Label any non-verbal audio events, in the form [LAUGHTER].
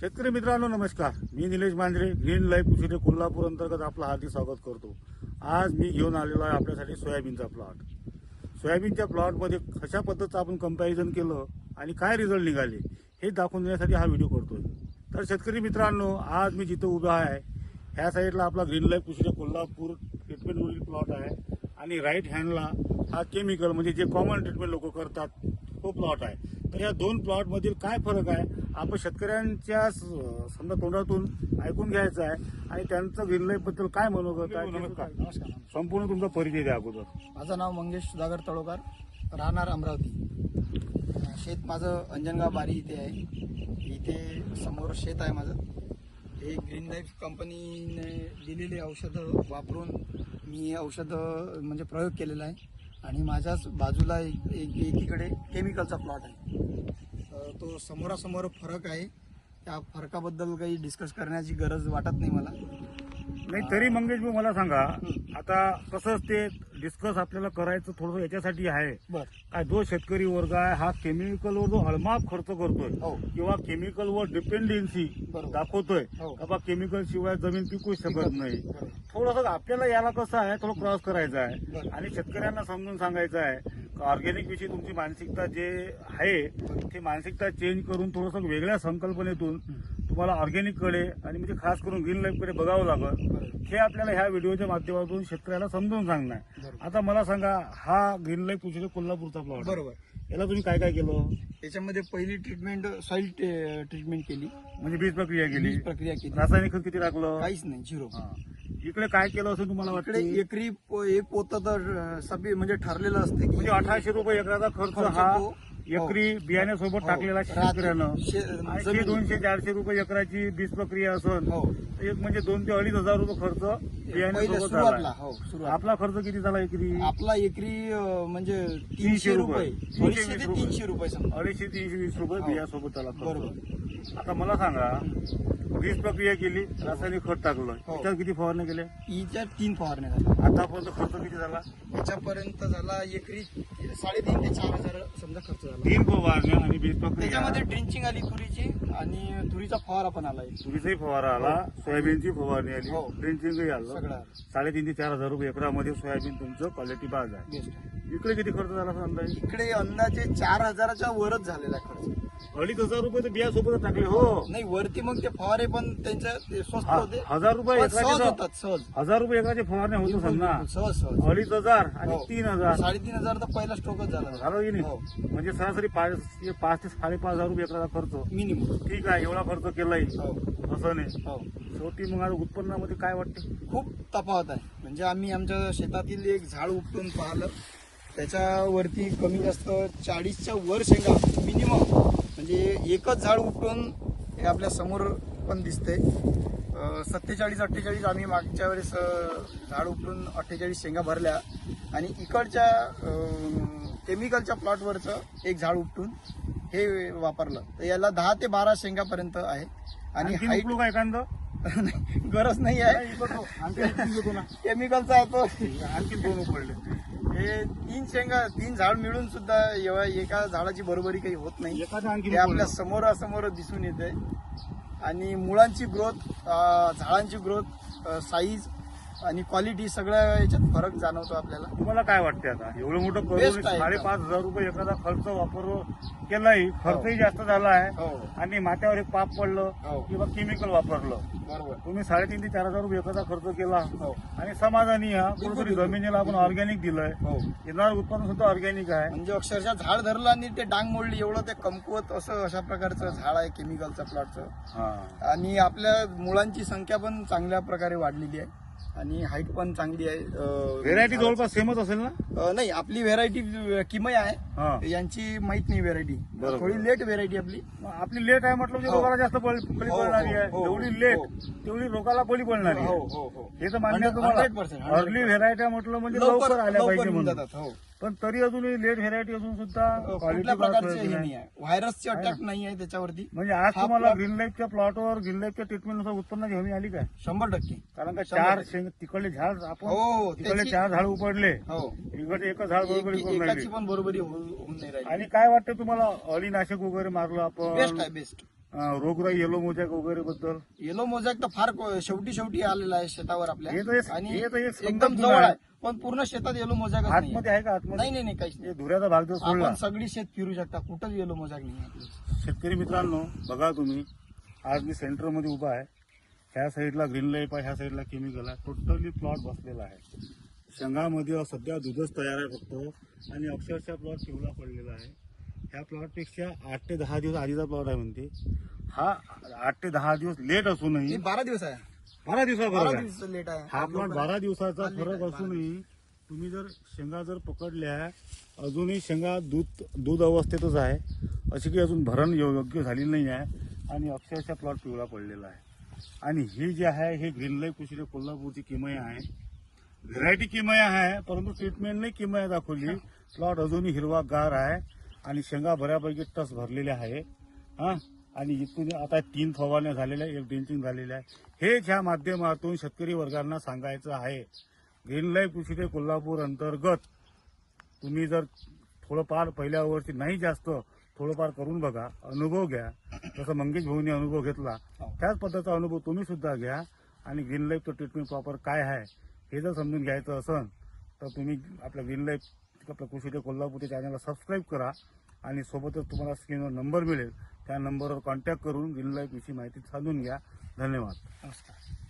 शेतकरी मित्रांनो नमस्कार. मी निलेश मांजरे ग्रीन लाईफ कुशिरे कोल्हापूर अंतर्गत आपलं हार्दिक स्वागत करतो. आज मी घेऊन आलेलो आहे आपल्यासाठी सोयाबीनचा प्लॉट. सोयाबीनच्या प्लॉटमध्ये कशा पद्धतीचं आपण कंपॅरिझन केलं आणि काय रिझल्ट निघाले हे दाखवून देण्यासाठी हा व्हिडिओ करतोय. तर शेतकरी मित्रांनो आज मी जिथं उभा आहे ह्या साईडला आपला ग्रीन लाईफ कुशिरे कोल्हापूर ट्रीटमेंटवरील प्लॉट आहे. आणि राईट हँडला हा केमिकल म्हणजे जे कॉमन ट्रीटमेंट लोक करतात तो प्लॉट आहे. तर या दोन प्लॉट मधील काय फरक आहे? आपण शेतकऱ्यांच्या समजा तोंडातून ऐकून घ्यायचं आहे. आणि त्यांचं ग्रीन लाईफबद्दल काय मनोगत आहे नमस्कार संपूर्ण तुमचा परिचय द्या अगोदर. माझं नाव मंगेश सुधाकर तळोकार. राहणार अमरावती. शेत माझं अंजनगाव बारी इथे आहे. इथे समोर शेत आहे माझं. हे ग्रीन लाईफ कंपनीने दिलेले औषधं वापरून मी औषधं म्हणजे प्रयोग केलेला आहे. आणि माझ्याच बाजूला एक एक- एकीकडे केमिकलचा प्लॉट आहे. तो समोरासमोर फरक आहे. त्या फरकाबद्दल काही डिस्कस करण्याची गरज वाटत नाही मला. नाही तरी मंगेश भाऊ मला सांगा आता कसं ते डिस्कस आपल्याला करायचं थोडं याच्यासाठी आहे काय जो शेतकरी वर्ग आहे हा केमिकलवर जो हळमाप खर्च करतोय हो किंवा केमिकलवर डिपेंडन्सी. दाखवतोय हो. का बा केमिकल शिवाय जमीन पिकू शकत नाही. थोडस आपल्याला याला कसं आहे थोडं क्रॉस करायचं आहे. आणि शेतकऱ्यांना समजून सांगायचं आहे ऑर्गॅनिक विषयी तुमची मानसिकता जे आहे ते मानसिकता चेंज करून थोडस वेगळ्या संकल्पनेतून तुम्हाला ऑर्गॅनिककडे आणि म्हणजे खास करून ग्रीन लाईफकडे बघावं लागल. हे आपल्याला ह्या व्हिडिओच्या माध्यमातून शेतकऱ्याला समजून सांगणं आहे बरोबर. आता मला सांगा हा ग्रीन लाईफ कुठे कोल्हापूरचा प्लॉट बरोबर. याला तुम्ही काय काय केलं? त्याच्यामध्ये पहिली ट्रीटमेंट सॉइल ट्रीटमेंट केली. म्हणजे बीज प्रक्रिया केली. प्रक्रिया केली. रासायनिक खत किती टाकलं? काहीच नाही झिरो. इकडे काय केलं असं तुम्हाला वाटतं? एकरी एक पोत तर सभी म्हणजे ठरलेलं असते की म्हणजे अठराशे रुपये एकराचा खर्च हा एकरी बियाण्यासोबत हो. टाकलेला. शेतकऱ्यानं शे- आणि जमिनी. दोनशे चारशे रुपये एकराची बीज प्रक्रिया असन हो एक म्हणजे दोन ते अडीच हजार रुपये खर्च बियाण्यासोबत झाला हो आपला खर्च किती झाला एकरी आपला एकरी म्हणजे तीनशे रुपये. तीनशे वीस रुपये. अडीचशे तीनशे वीस रुपये हो. बियासोबत खर्च. बरोबर आता मला सांगा बीज प्रक्रिया केली रासायनिक खत टाकलं हो. त्याच्यावर किती फवारणी केल्या हिच्या तीन फवारण्या झाल्या आतापर्यंत खर्च किती झाला याच्यापर्यंत झाला एकरी साडेतीन ते चार हजार समजा खर्च झाला तीन फवारण्या आणि बीज प्रक्रिया त्याच्यामध्ये ड्रिंचिंग आली तुरीची आणि तुरीचा फवारा पण आला एक. तुरीचाही फवारा आला सोयाबीनची फवारणी आली हो. ड्रिंचिंगही आलं सगळं आलं. साडेतीन ते चार हजार रुपये एकरामध्ये सोयाबीन तुमचं क्वालिटी बाग आहे बेस्ट आहे. इकडे किती खर्च झाला असं अंदाजे इकडे अंदाजे चार हजाराच्या वरच झालेला आहे खर्च अडीच हजार रुपये तर बिया सोबतच टाकले हो. नाही वरती मग ते फवारे पण त्यांच्या ते स्वस्त होते. हजार रुपये पण सहज होतात सहज. हजार रुपये एकराचे फवारण्या होतो बिलकुल, समजा बिलकुल, सहज सहज. अडीच हजार आणि हो. तीन हजार. साडेतीन हजार तर पहिला स्टॉकच झाला. झालं की हो. नाही म्हणजे सरासरी पाच पाच ते साडेपाच हजार रुपये एकराचा खर्च. मिनिमम. ठीक आहे एवढा खर्च केलाय. हो. असं नाही. हो. शेवटी मग आता उत्पन्नामध्ये काय वाटते? खूप तफावत आहे. म्हणजे आम्ही आमच्या शेतातील एक झाड उपटून पाहिलं. त्याच्यावरती कमी जास्त चाळीसच्या वर शेंगा मिनिमम. म्हणजे एकच झाड उपटून हे आपल्यासमोर पण दिसते सत्तेचाळीस अठ्ठेचाळीस आम्ही मागच्या वेळेस झाड उपटून अठ्ठेचाळीस शेंगा भरल्या. आणि इकडच्या केमिकलच्या प्लॉटवरचं एक झाड उपटून हे वापरलं. तर याला दहा ते बारा शेंगापर्यंत आहे. आणि हाईट कांदा [LAUGHS] गरज नाही आहे. केमिकलचा [LAUGHS] आहे तो. आणखी दोन उपडले हे तीन शेंगा तीन झाड मिळून सुद्धा एवढा एका झाडाची बरोबरी काही होत नाही. एखादा आणखी ते आपल्या समोरासमोर दिसून येते आणि मुळांची ग्रोथ झाडांची ग्रोथ साईज आणि क्वालिटी सगळ्या याच्यात फरक जाणवतो आपल्याला. तुम्हाला काय वाटते आता? एवढं मोठं करून आहे. साडेपाच हजार रुपये एखादा खर्च वापर केलाय खर्चही जास्त झाला आहे हो. आणि माथ्यावर एक पाप पडलं हो. किंवा केमिकल वापरलं. बरोबर. तुम्ही साडेतीन ते चार हजार रुपये एखादा खर्च केला हो. आणि समाधानी हा कुठेतरी बिलकुल. जमिनीला आपण ऑर्गॅनिक दिलंय. हो. येणार उत्पन्न सुद्धा ऑर्गॅनिक आहे. म्हणजे अक्षरशः झाड धरलं आणि ते डांग मोडली. एवढं ते कमकुवत असं अशा प्रकारचं झाड आहे केमिकलच्या प्लॉटचं हा. आणि आपल्या मुलांची संख्या पण चांगल्या प्रकारे वाढलेली आहे. आणि हाईट पण चांगली आहे व्हेरायटी जवळपास सेमच असेल ना? अं, नाही आपली व्हेरायटी किमय आहे. हा. यांची माहीत नाही व्हेरायटी बरोबर. थोडी लेट व्हेरायटी आपली. आपली लेट आहे म्हटलं म्हणजे हो. रोगाला जास्त बळी बळी हो, पडणारी आहे. हो, हो, जेवढी लेट हो. तेवढी रोगाला बळी पडणारी हो आहे. हो हो हे. तर मान्य आहे 100% तुम्हाला 100% अर्ली व्हेरायटी म्हटलं म्हणजे लवकर आल्या पाहिजे येऊन म्हणून. जातात हो. पण तरी अजूनही लेट व्हेरायटी असून सुद्धा कुठल्या प्रकारचे हे नाही. आहे व्हायरसचे? अटॅक नाही आहे त्याच्यावरती? म्हणजे आज हा तुम्हाला plot- ग्रीन लाईफच्या प्लॉटवर ग्रीन लाईफच्या ट्रीटमेंटनुसार उत्पन्नाची हमी आली काय? शंभर टक्के. कारण का शंभर चार टक्के. शेंग तिकडले झाड आपण हो तिकडले त्याची- चार झाड उपडले. हो. इकडे एकच झाड बरोबर एक- करून एकाची राहिली पण बरोबरी होऊ- होऊन नाही राहिली. आणि काय वाटतं तुम्हाला अळीनाशक वगैरे मारलं बेस्ट आहे आपण बेस्ट रोगराई येलो मोजॅक वगैरे बद्दल? येलो मोजॅक तर फार को- शेवटी शेवटी आलेला आहे शेतावर आपल्या. हे तर एक- आणि हे तर एक एकदम जवळ आहे. पण पूर्ण शेतात येलो मोजॅकच नाही आतमध्ये आहे का नाही आतमध्ये? नाही नाही काहीच नाही. हे धुऱ्याचा भाग जर सोडला. आपण सगळी शेत फिरू शकता. कुठंच येलो मोजॅक नाही आपलं. शेतकरी मित्रांनो बघा तुम्ही. आज मी सेंटरमध्ये उभा आहे. ह्या साईडला ग्रीन लाईफ आहे ह्या साईडला केमिकल आहे. टोटली प्लॉट बसलेला आहे. शेंगामध्ये सध्या दूधच तयार आहे फक्त. आणि अक्षरशः प्लॉट पिवळा पडलेला आहे. ह्या प्लॉटपेक्षा आठ ते दहा दिवस आधीचा प्लॉट आहे म्हणते. हा आठ ते दहा दिवस लेट असूनही बारा दिवस आहे. बारा दिवसा बारा फरक आहे. दिवस लेट आहे. हा प्लॉट बारा दिवसाचा फरक असूनही तुम्ही जर शेंगा जर पकडल्या अजूनही शेंगा दूध दूध अवस्थेतच आहे. अशी काही अजून भरण योग्य झालेली नाही आहे आणि अक्षरशः प्लॉट पिवळा पडलेला आहे. आणि ही जी आहे ही ग्रीन लाईफ कुशिले कोल्हापूरची किमया आहे. व्हेरायटी किमया आहे परंतु ट्रीटमेंटने किमया दाखवली. प्लॉट अजूनही हिरवा गार आहे. आणि शेंगा बऱ्यापैकी टस भरलेल्या आहे. हा? आणि इथून आता तीन फवारण्या झालेल्या आहे, एक ड्रिंचिंग झालेलं आहे. हे ह्या माध्यमातून शेतकरी वर्गांना सांगायचं आहे. ग्रीन लाईफ कृषी कोल्हापूर अंतर्गत तुम्ही जर थोडंफार पहिल्या वर्षी नाही जास्त थोडंफार करून बघा अनुभव घ्या. जसं मंगेश भाऊनी अनुभव घेतला त्याच पद्धतीचा अनुभव तुम्ही सुद्धा घ्या. आणि ग्रीन लाईफचं ट्रीटमेंट प्रॉपर काय आहे हे जर समजून घ्यायचं असेल तर तुम्ही आपल्या ग्रीन लाईफ आपल्या कृषी कोल्हापूर चॅनलला सबस्क्राईब करा. आणि सोबतच तुम्हाला स्क्रीनवर नंबर मिळेल. त्या नंबरवर कॉन्टॅक्ट करून ग्रीन लाईफ विषयी माहिती साधून घ्या. धन्यवाद. नमस्कार.